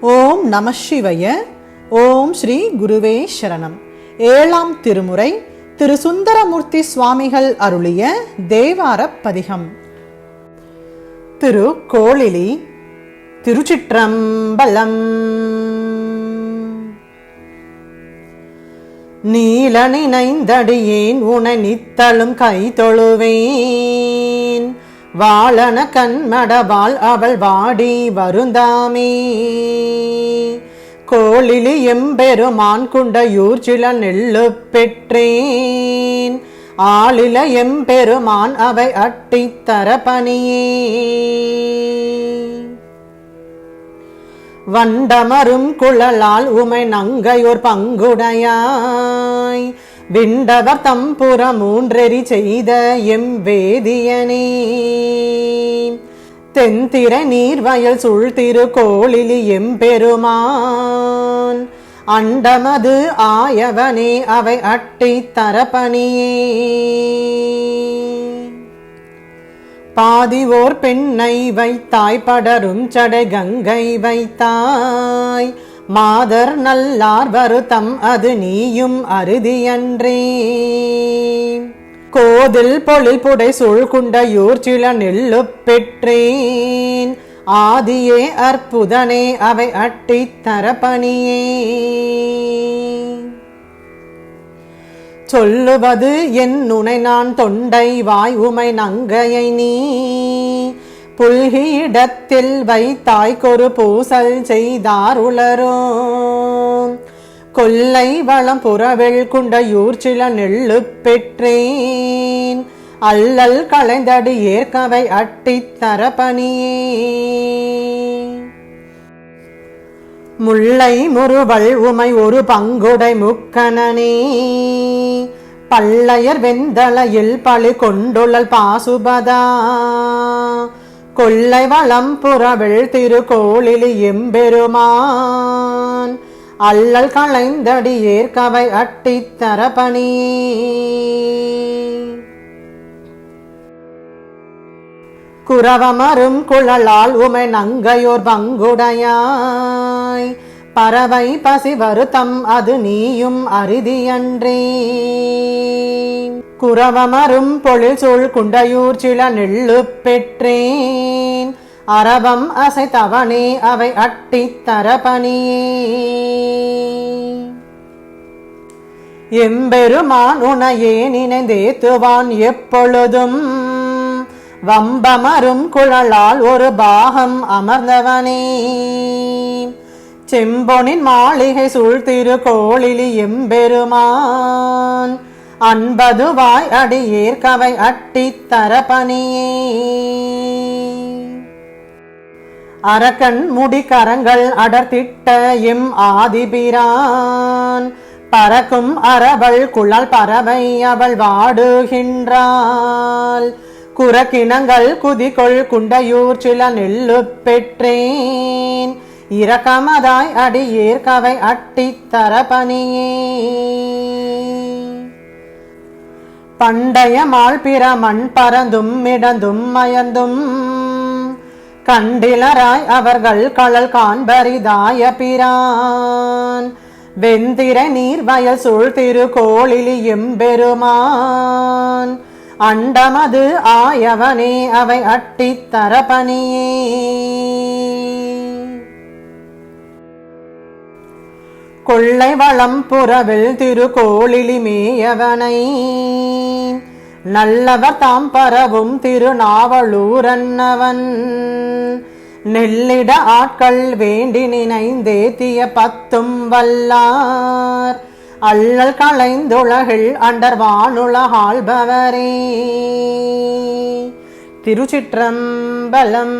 ஓம் நம சிவய. ஓம் ஸ்ரீ குருவே சரணம். ஏழாம் திருமுறை திரு சுந்தரமூர்த்தி சுவாமிகள் அருளிய தேவார பதிகம். திரு கோளிலி திருச்சிற்றம்பலம். நீல நினைந்தடியேன் உன நித்தளும் கை தொழுவேன். வாழன கண்மடபால் அவள் வாடி வருந்தாமே. கோழிலி எம்பெருமான் குண்டையூர் சில நெல்லு பெற்றேன். ஆளில எம்பெருமான் அவை அட்டித்தர பணியே வண்டமரும் குழலால் உமை நங்கையோர் பங்குடையாய். விண்டவர் தம்புற மூன்றெறி செய்த எம் வேதியனே. தென்திர நீர்வயல் சுழ்திரு கோளிலி எம்பெருமான் அண்டமது ஆயவனே அவை அட்டி தரப்பணியே. பாதிவோர் பெண்ணை வைத்தாய் படரும் சடை கங்கை வைத்தாய் மாதர் நல்லார் வருத்தம் அது நீயும் அறுதியன்றே கோதில் பொழில் புடை சூழ்குண்டையூர் சில நெல்லு பெற்றேன் ஆதியே அற்புதனே அவை அட்டித் தரப்பணியே. சொல்லுவது என் நுனை நான் தொண்டை வாய் உமை நங்கையை நீ. புல்கியிடத்தில் வைத்தாய்க்கொரு பூசல் செய்தார் உளரும் கொல்லை வளம் புறவெள் குண்டையூர் சில நெல்லு பெற்றேன். அல்லல் களைந்தடி ஏற்கவை அட்டித் தரப்பணியே முல்லை முறுவல் உமை ஒரு பங்குடை முக்கணனே. பள்ளையர் வெந்தளையில் பழி கொண்டுள்ளல் பாசுபதா. கொள்ளை வளம் புறவில் திருக்கோளில் எம்பெருமான். அல்லல் களைந்தடி ஏற்கவை அட்டித்தர பணியே குரவமரும் குழலால் உமை நங்கையோர் பங்குடையாய். பறவை பசி வருத்தம் அது நீயும் அரிதியன்றே. குரவமரும் பொழில் சூழ் குண்டையூர் சில நெல்லு பெற்றேன். அரவம் அசைத்தவனே அவை அட்டி தரபணியே எம்பெருமான் உனையே நினைந்தேத்துவான் எப்பொழுதும். வம்பமரும் குழலால் ஒரு பாகம் அமர்ந்தவனே. செம்பொனின் மாளிகை சூழ்திரு கோளிலி எம்பெருமான். அன்பதுவாய் அடியேற்கவை அட்டி தரப்பணியே அரக்கன் முடிக்கரங்கள் அடர்த்திட்ட எம் ஆதிபிரான். பறக்கும் அரவள் குழல் பறவை அவள் வாடுகின்றாள். குரக்கிணங்கள் குதிகொள் குண்டையூர் சில நெல்லு பெற்றேன். இரக்கமதாய் அடியேற்கவை அட்டித் தரப்பணியே பண்டைய மால் பறந்தும் மிடந்தும் மயந்தும். கண்டிலராய் அவர்கள் களல் காண்பரிதாய பிரான். வெந்திர நீர் வயல் சூழ் திருக்கோளிலியும் பெருமான். அண்டமது ஆயவனே அவை அட்டித் கொள்ளை வளம் புறவில் திருக்கோளிலிமேயவனை நல்லவர் தாம் பரவும் திருநாவலூரன்னவன். நெல்லிட ஆட்கள் வேண்டி நினைந்தேத்திய பத்தும் வல்லார். அல்லல் களைந்துலகில் அண்டர் வானுலகாள்பவரே திருச்சிற்றம்பலம்